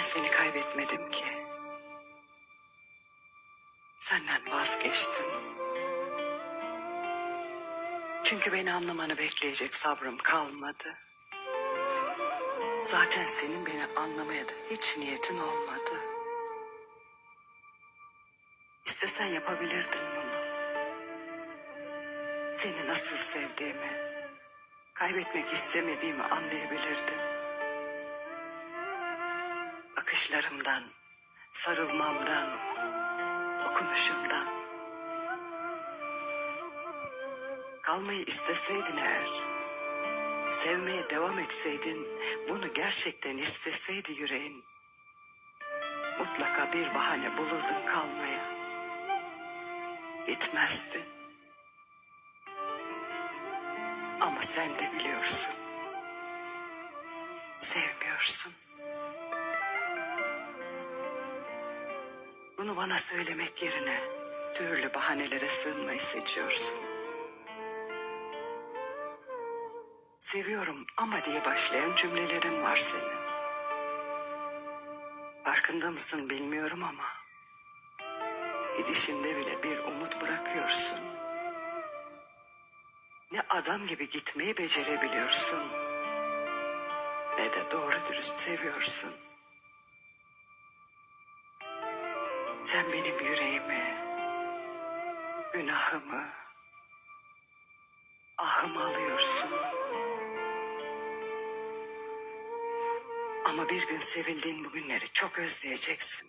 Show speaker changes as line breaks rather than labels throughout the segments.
Ben seni kaybetmedim ki. Senden vazgeçtim. Çünkü beni anlamanı bekleyecek sabrım kalmadı. Zaten senin beni anlamaya da hiç niyetin olmadı. İstesen yapabilirdin bunu. Seni nasıl sevdiğimi, kaybetmek istemediğimi anlayabilirdin. Bakışlarımdan, sarılmamdan, okunuşumdan. Kalmayı isteseydin eğer, sevmeye devam etseydin, bunu gerçekten isteseydi yüreğin, mutlaka bir bahane bulurdun kalmaya. Gitmezdin. Ama sen de biliyorsun. Sevmiyorsun. Bunu bana söylemek yerine türlü bahanelere sığınmayı seçiyorsun. Seviyorum ama diye başlayan cümlelerin var senin. Farkında mısın bilmiyorum ama gidişinde bile bir umut bırakıyorsun. Ne adam gibi gitmeyi becerebiliyorsun ne de doğru dürüst seviyorsun. Sen benim yüreğimi, günahımı, ahımı alıyorsun. Ama bir gün sevildiğin bugünleri çok özleyeceksin.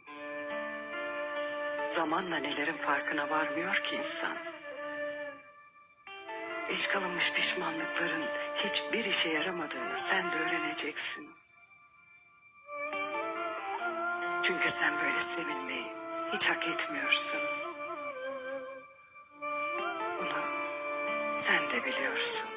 Zamanla nelerin farkına varmıyor ki insan. Geç kalınmış pişmanlıkların hiçbir işe yaramadığını sen de öğreneceksin. Çünkü sen böyle sevilmeyi hiç hak etmiyorsun. Bunu sen de biliyorsun.